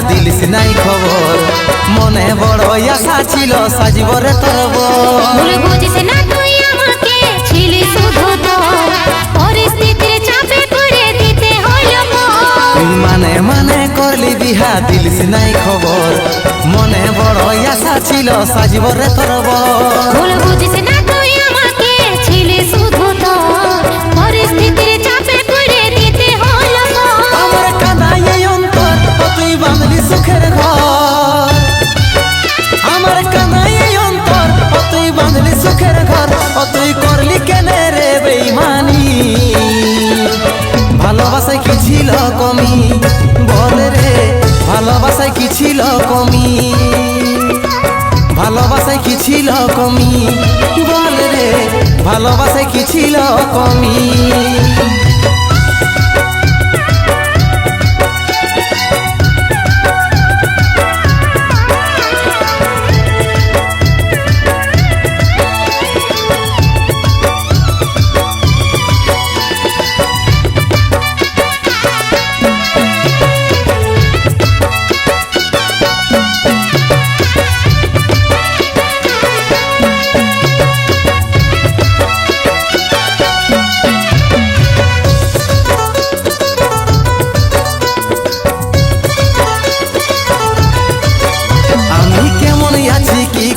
দিলিস নাই খবর। মনে বড় আশা ছিল সাজবরে তোর ভুল মানে। মানে করলি বিহা নাই খবর। মনে বড় আশা ছিল সাজবরে তোর বুঝিস না তুই বল রে, ভালোবাসায় কি ছিল কমি? ভালোবাসায় কি ছিল কমি? বল রে, ভালোবাসায় কি ছিল কমি?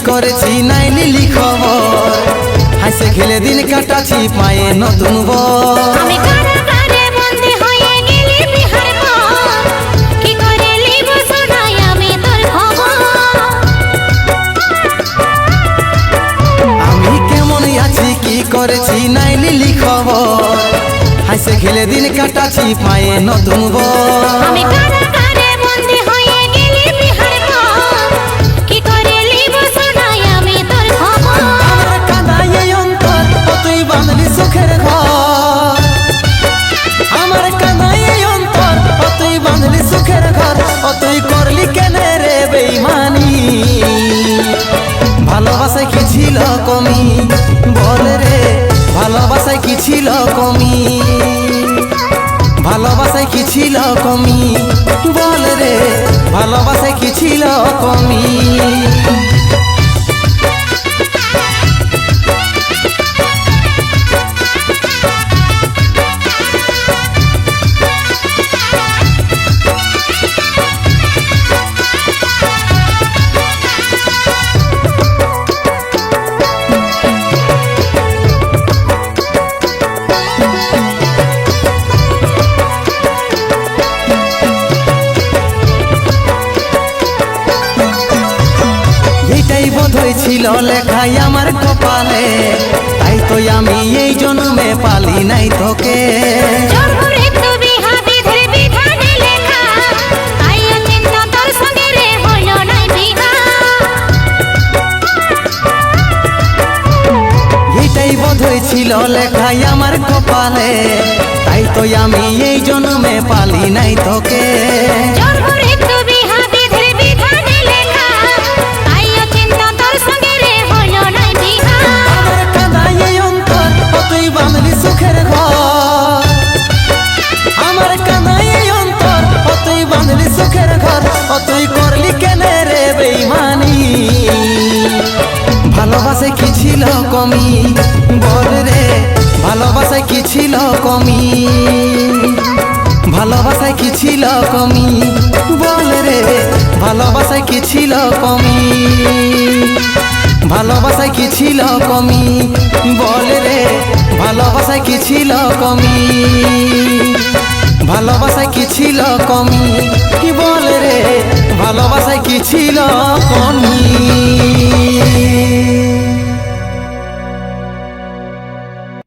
করেছি নাই লিলি খবর হাসে খেলে দিন কাটাছি পায়ে নতুন বর। আমি কেমন আছি কি করেছি নাই লিলি খবর হাসে খেলে দিন কাটাছি পায়ে নতুন বর। ছিল কমি? বল রে, ভালোবাসায় কি ছিল কমি? ভালোবাসায় কি ছিল কমি? বল রে, ভালোবাসায় কি ছিল কমি? ছিল লেখাই আমার কপালে। তাই তো আমি এই জন্মে পালি নাই তোকে। এটাই বোধ ছিল লেখাই আমার কপালে। তাই তো আমি এই জন্মে পালি নাই তোকে। কমি ভালোবাসায় কি ছিল কমি? বল রে, ভালোবাসায় কি ছিল কমি? ভালোবাসায় কি ছিল কমি? বল রে, ভালোবাসায় কি ছিল কমি? ভালোবাসায় কি ছিল কমি? কি বল রে, ভালোবাসায় কি ছিল